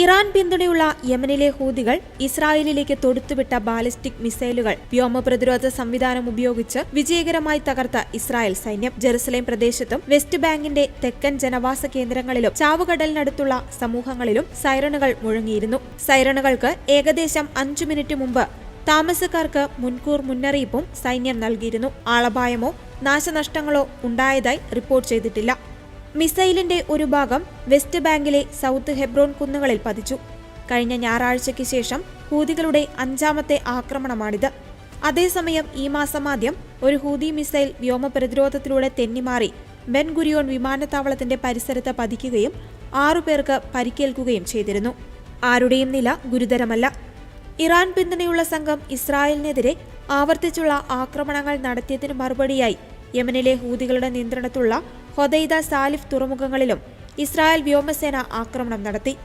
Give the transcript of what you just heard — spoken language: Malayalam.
ഇറാൻ പിന്തുണയുള്ള യമനിലെ ഹൂതികൾ ഇസ്രായേലിലേക്ക് തൊടുത്തുവിട്ട ബാലിസ്റ്റിക് മിസൈലുകൾ വ്യോമ പ്രതിരോധ സംവിധാനം ഉപയോഗിച്ച് വിജയകരമായി തകർത്ത ഇസ്രായേൽ സൈന്യം ജെറുസലേം പ്രദേശത്തും വെസ്റ്റ് ബാങ്കിന്റെ തെക്കൻ ജനവാസ കേന്ദ്രങ്ങളിലും ചാവുകടലിനടുത്തുള്ള സമൂഹങ്ങളിലും സൈറണുകൾ മുഴങ്ങിയിരുന്നു. സൈറണുകൾക്ക് ഏകദേശം അഞ്ചു മിനിറ്റ് മുമ്പ് താമസക്കാർക്ക് മുൻകൂർ മുന്നറിയിപ്പും സൈന്യം നൽകിയിരുന്നു. ആളപായമോ നാശനഷ്ടങ്ങളോ ഉണ്ടായതായി റിപ്പോർട്ട് ചെയ്തിട്ടില്ല. മിസൈലിന്റെ ഒരു ഭാഗം വെസ്റ്റ് ബാങ്കിലെ സൗത്ത് ഹെബ്രോൺ കുന്നുകളിൽ പതിച്ചു. കഴിഞ്ഞ ഞായറാഴ്ചയ്ക്ക് ശേഷം ഹൂതികളുടെ അഞ്ചാമത്തെ ആക്രമണമാണിത്. അതേസമയം ഈ മാസം ആദ്യം ഒരു ഹൂതി മിസൈൽ വ്യോമ പ്രതിരോധത്തിലൂടെ തെന്നിമാറി ബെൻ ഗുരിയോൺ വിമാനത്താവളത്തിന്റെ പരിസരത്ത് പതിക്കുകയും ആറുപേർക്ക് പരിക്കേൽക്കുകയും ചെയ്തിരുന്നു. ആരുടെയും നില ഗുരുതരമല്ല. ഇറാൻ പിന്തുണയുള്ള സംഘം ഇസ്രായേലിനെതിരെ ആവർത്തിച്ചുള്ള ആക്രമണങ്ങൾ നടത്തിയതിന് മറുപടിയായി യമനിലെ ഹൂതികളുടെ നിയന്ത്രണത്തിലുള്ള ഹൊദൈദ സാലിഫ് തുറമുഖങ്ങളിലും ഇസ്രായേൽ വ്യോമസേന ആക്രമണം നടത്തി.